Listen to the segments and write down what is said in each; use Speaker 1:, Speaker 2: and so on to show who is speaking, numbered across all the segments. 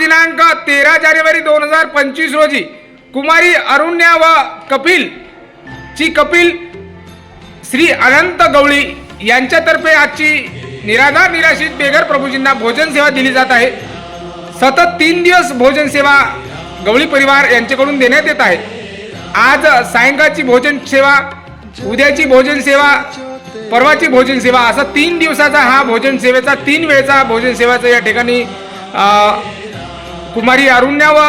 Speaker 1: दिनांक तेरा जानेवारी दोन हजार पंचवीस रोजी कुमारी अरुण्या व कपिल ची कपिल श्री अनंत गवळी यांच्यातर्फे आजची निराधार निराशित बेघर प्रभूजींना भोजन सेवा दिली जात आहे. सतत तीन दिवस भोजन सेवा गवळी परिवार यांच्याकडून देण्यात येत आहे. आज सायंकाळची भोजन सेवा उद्याची भोजन सेवा परवाची भोजन सेवा असा तीन दिवसाचा हा भोजन सेवेचा तीन वेळेचा भोजन सेवाचा या ठिकाणी कुमारी अरुण्या व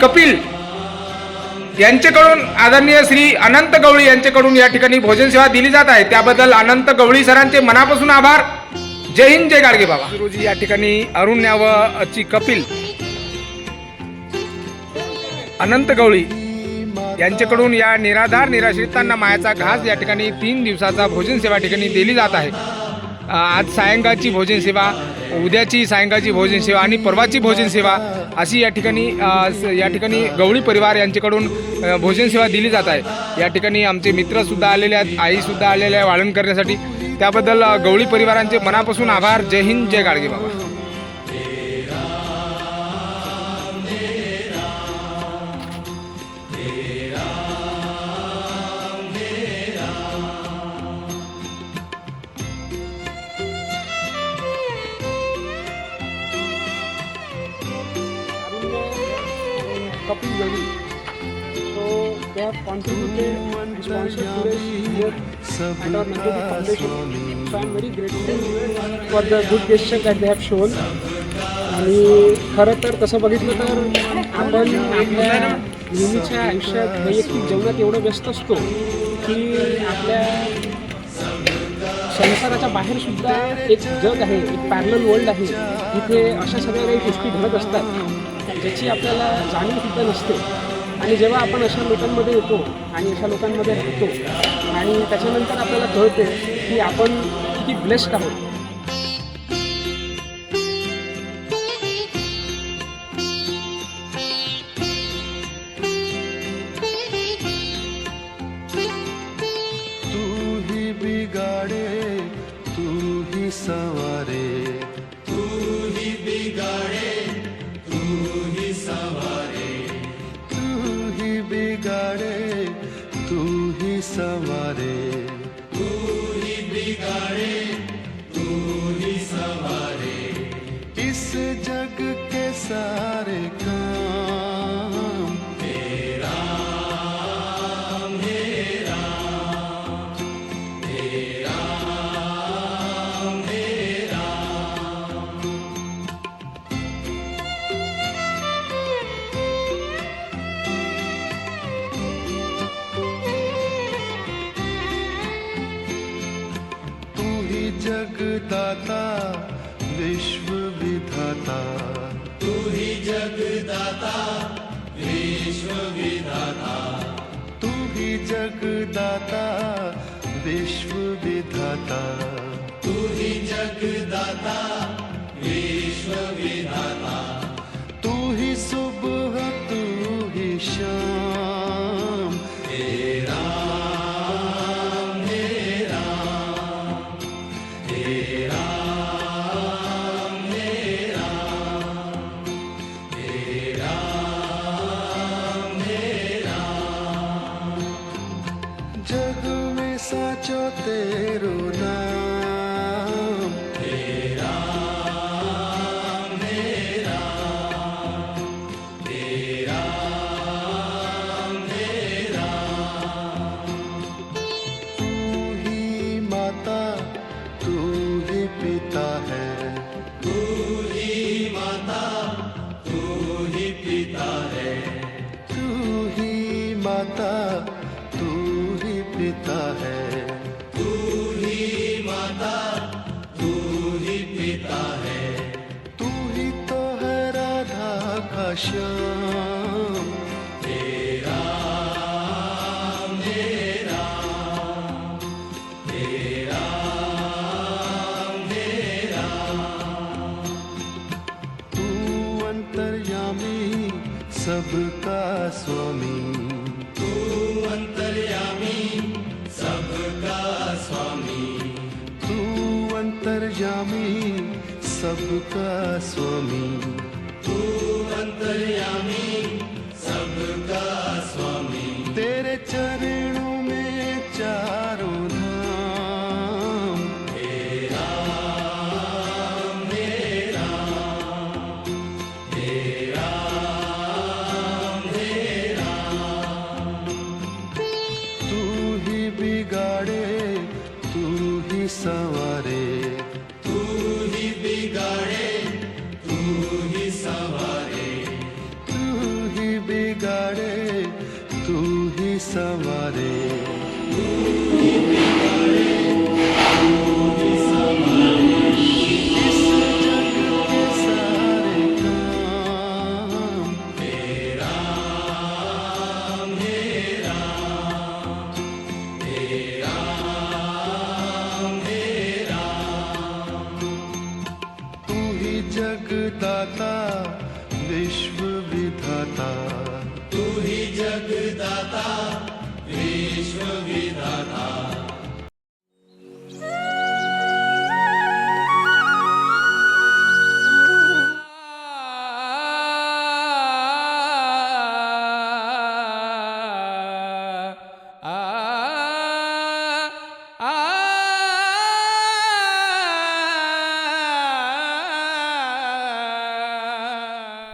Speaker 1: कपिल यांच्याकडून आदरणीय श्री अनंत गवळी यांच्याकडून या ठिकाणी भोजन सेवा दिली जात आहे. त्याबद्दल अनंत गवळी सरांचे मनापासून आभार. जय हिंद जय गाडगे बाबा. रोजी या ठिकाणी अरुण्या व ची कपिल अनंत गवळी यांच्याकडून या निराधार निराश्रितांना मायाचा घास या ठिकाणी तीन दिवसाचा भोजन सेवा ठिकाणी दिली जात आहे. आज सायंकाळची भोजन सेवा उद्याची सायंकाळची भोजन सेवा आणि परवाची भोजन सेवा अशी या ठिकाणी स- या ठिकाणी गवळी परिवार यांच्याकडून भोजन सेवा दिली जात आहे. या ठिकाणी आमचे मित्रसुद्धा आलेले आहेत आईसुद्धा आलेले आहे वाळण करण्यासाठी. त्याबद्दल गवळी परिवारांचे मनापासून आभार. जय हिंद जय गाडगे बाबा.
Speaker 2: कपिल गवी तो त्या कॉन्ट्रीब्युटेड शोन आणि खरं तर तसं बघितलं तर आपण आपल्या नेहमीच्या आयुष्यात वैयक्तिक जीवनात एवढं व्यस्त असतो की आपल्या संसाराच्या बाहेर सुद्धा एक जग आहे एक पॅरल वर्ल्ड आहे. तिथे अशा सगळ्या काही गोष्टी घडत असतात. ज्याची आपल्याला जाणीवसुद्धा नसते. आणि जेव्हा आपण अशा लोकांमध्ये येतो आणि अशा लोकांमध्ये राहतो आणि त्याच्यानंतर आपल्याला कळते की आपण किती ब्लेस्ड आहोत
Speaker 3: बिगाडे तू ही सवारे। तू ही बिगाडे तू ही सवारे इस जग के सारे जगदाता विश्व विधाता। तू ही जगदाता विश्व विधाता। तू ही जगदाता विश्व विधाता। तू ही जगदाता सबका स्वामी।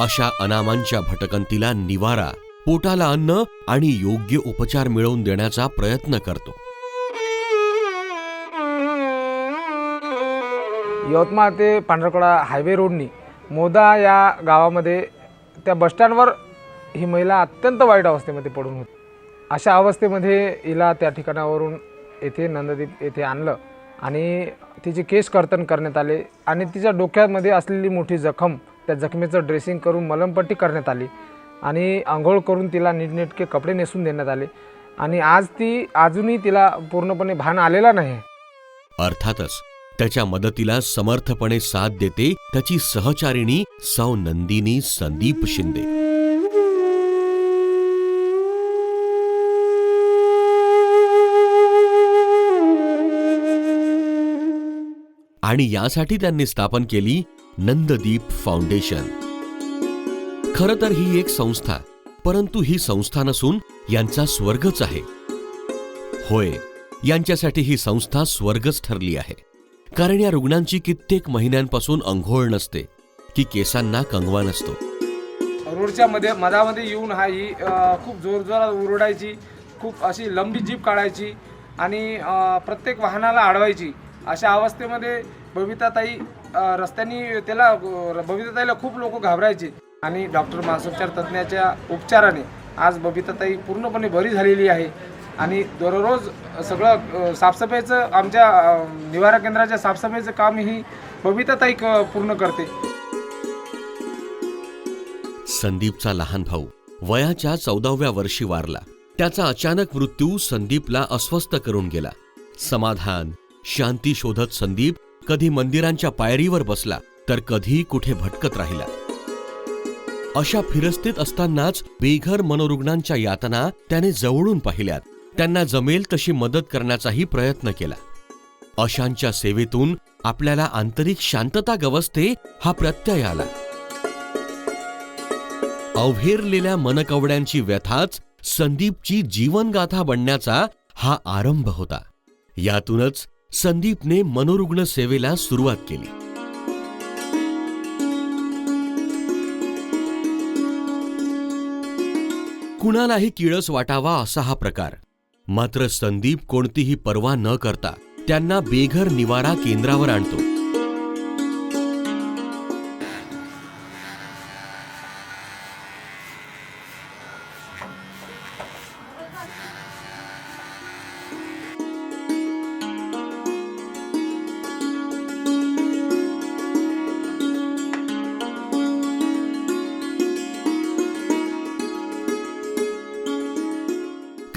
Speaker 4: अशा अनामांच्या भटकंतीला निवारा पोटाला अन्न आणि योग्य उपचार मिळवून देण्याचा प्रयत्न करतो.
Speaker 1: यवतमाळ ते पांढरकडा हायवे रोडनी मोदा या गावामध्ये त्या बसस्टँडवर ही महिला अत्यंत वाईट अवस्थेमध्ये पडून होती. अशा अवस्थेमध्ये हिला त्या ठिकाणावरून येथे नंददीप येथे आणलं आणि तिचे केस कर्तन करण्यात आले आणि तिच्या डोक्यामध्ये असलेली मोठी जखम त्या जखमेचं ड्रेसिंग करून मलमपट्टी करण्यात आली आणि आंघोळ करून तिला नीटनेटके कपडे नेसून देण्यात आले. आणि आज ती अजूनही तिला पूर्णपणे भान आलेला नाही.
Speaker 4: अर्थातच त्याच्या मदतीला समर्थपणे साथ देते त्याची सहचारिणी सौ नंदिनी संदीप शिंदे. आणि यासाठी त्यांनी स्थापन केली नंददीप फाउंडेशन. खर तर ही एक संस्था परंतु ही संस्था नसून यांचा स्वर्गच आहे. होय यांच्यासाठी ही संस्था स्वर्गच ठरली आहे. कारण या रुग्णांची कित्येक महिन्यांपासून अंघोळ नसते की केसांना कंगवा नसतो.
Speaker 1: रोडच्या मध्ये मधामध्ये येऊन हा ही खूप जोरजोरात ओरडायची खूप अशी लंबी जीप काढायची आणि प्रत्येक वाहनाला अडवायची अशा अवस्थेमध्ये बबिताताई रस्त्यानी त्याला बबीताताईला बबिताताईला खूप लोक घाबरायचे. आणि डॉक्टर मानसोपचार तज्ज्ञाच्या उपचाराने आज बबिताताई पूर्णपणे बरी झालेली आहे. आणि दररोज सगळं साफसफाईचं आमच्या निवारा केंद्राच्या साफसफाईचं काम ही बबिताताई पूर्ण करते.
Speaker 4: संदीपचा लहान भाऊ वयाच्या चौदाव्या वर्षी वारला. त्याचा अचानक मृत्यू संदीपला अस्वस्थ करून गेला. समाधान शांती शोधत संदीप कधी मंदिरांच्या पायरीवर बसला तर कधी कुठे भटकत राहिला. अशा फिरस्तीत असतानाच बेघर मनोरुग्णांच्या यातना त्याने जवळून पाहिल्यात. त्यांना जमेल तशी मदत करण्याचाही प्रयत्न केला. अशांच्या सेवेतून आपल्याला आंतरिक शांतता गवसते हा प्रत्यय आला. अवहेरलेल्या मनकवड्यांची व्यथाच संदीपची जीवनगाथा बनण्याचा हा आरंभ होता. यातूनच संदीपने मनोरुग्ण सेवेला सुरुवात केली. कुणालाही किळस वाटावा असा हा प्रकार. मात्र संदीप कोणतीही पर्वा न करता त्यांना बेघर निवारा केंद्रावर आणतो.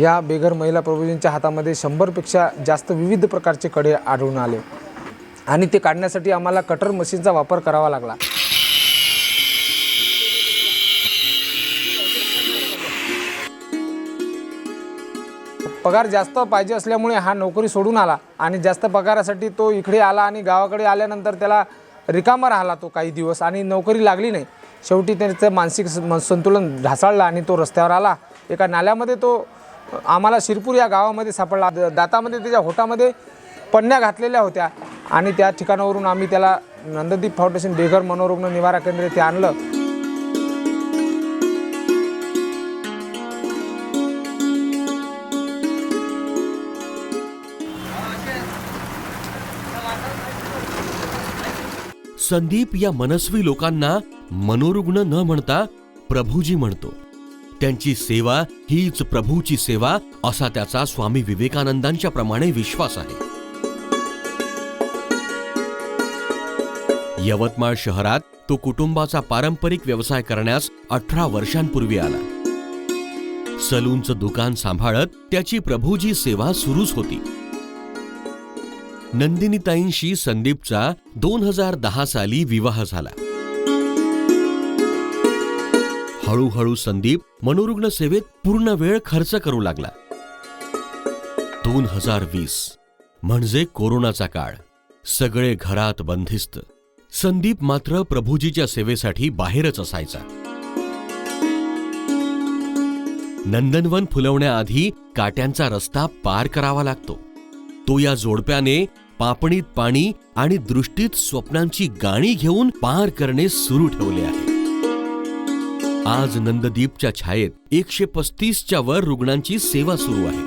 Speaker 1: या बेघर महिला प्रभूजींच्या हातामध्ये शंभरपेक्षा जास्त विविध प्रकारचे कडे आढळून आले. आणि ते काढण्यासाठी आम्हाला कटर मशीनचा वापर करावा लागला. पगार जास्त पाहिजे असल्यामुळे हा नोकरी सोडून आला आणि जास्त पगारासाठी तो इकडे आला आणि गावाकडे आल्यानंतर त्याला रिकामा राहिला तो काही दिवस आणि नोकरी लागली नाही. शेवटी त्याचं मानसिक संतुलन ढासाळलं आणि तो रस्त्यावर आला. एका नाल्यामध्ये तो आम्हाला शिरपूर या गावामध्ये सापडला. दातामध्ये त्याच्या होटामध्ये पन्न्या घातलेल्या होत्या. आणि त्या ठिकाणावरून आम्ही त्याला नंददीप फाउंडेशन बेघर मनोरुग्ण निवारा केंद्र ते आणलं.
Speaker 4: संदीप या मनस्वी लोकांना मनोरुग्ण न म्हणता प्रभूजी म्हणतो. त्यांची सेवा हीच प्रभूची सेवा असा त्याचा स्वामी विवेकानंदांच्या प्रमाणे विश्वास आहे. यवतमाळ शहरात तो कुटुंबाचा पारंपरिक व्यवसाय करण्यास अठरा वर्षांपूर्वी आला. सलूनचं दुकान सांभाळत त्याची प्रभूजी सेवा सुरूच होती. नंदिनीताईंशी संदीपचा दोन हजार दहा साली विवाह झाला. हळूहळू संदीप मनोरुग्ण सेवेत पूर्ण वेळ खर्च करू लागला. दोन हजार वीस म्हणजे कोरोनाचा काळ. सगळे घरात बंदिस्त. संदीप मात्र प्रभूजीच्या सेवेसाठी बाहेरच असायचा. नंदनवन फुलवण्याआधी काट्यांचा रस्ता पार करावा लागतो. तो या जोडप्याने पापणीत पाणी आणि दृष्टीत स्वप्नांची गाणी घेऊन पार करणे सुरू ठेवले आहे. आज नंददीपच्या छायेत एकशे पस्तीसच्या वर रुग्णांची सेवा सुरू आहे.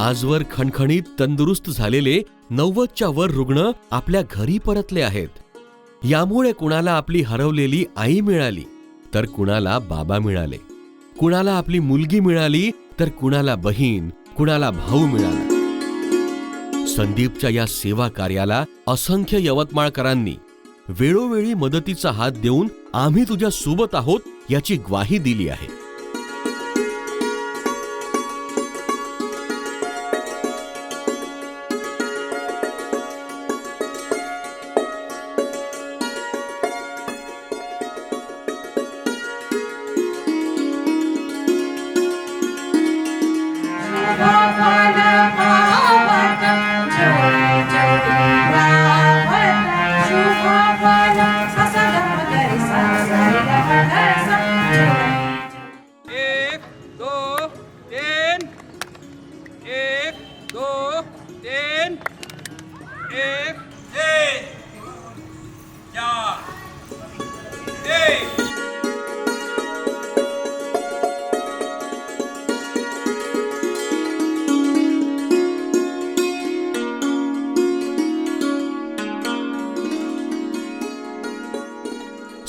Speaker 4: आजवर खणखणीत तंदुरुस्त झालेले नव्वदच्या वर रुग्ण आपल्या घरी परतले आहेत. यामुळे कुणाला आपली हरवलेली आई मिळाली तर कुणाला बाबा मिळाले. कुणाला आपली मुलगी मिळाली तर कुणाला बहीण कुणाला भाऊ मिळाला. संदीपच्या या सेवा कार्याला असंख्य यवतमाळकरांनी वेळोवेळी मदतीचा हात देऊन आम्ही तुझ्या सोबत आहोत याची ग्वाही दिली आहे.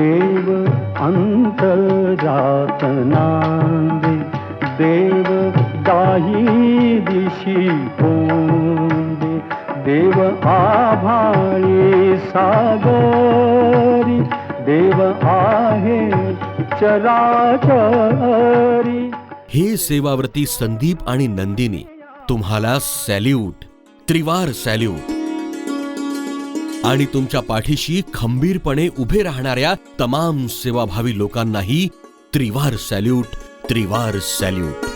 Speaker 5: देव अंतरात नांदे देव दाही दिशी कोंदे देव आभाळी सागरी देव आहे चराचरी.
Speaker 4: हे सेवाव्रती संदीप आणि नंदिनी तुम्हाला सॅल्यूट त्रिवार सॅल्यूट. आणि तुमच्या पाठीशी खंबीरपणे उभे राहणाऱ्या तमाम सेवाभावी लोकांनाही त्रिवार सॅल्यूट त्रिवार सॅल्यूट.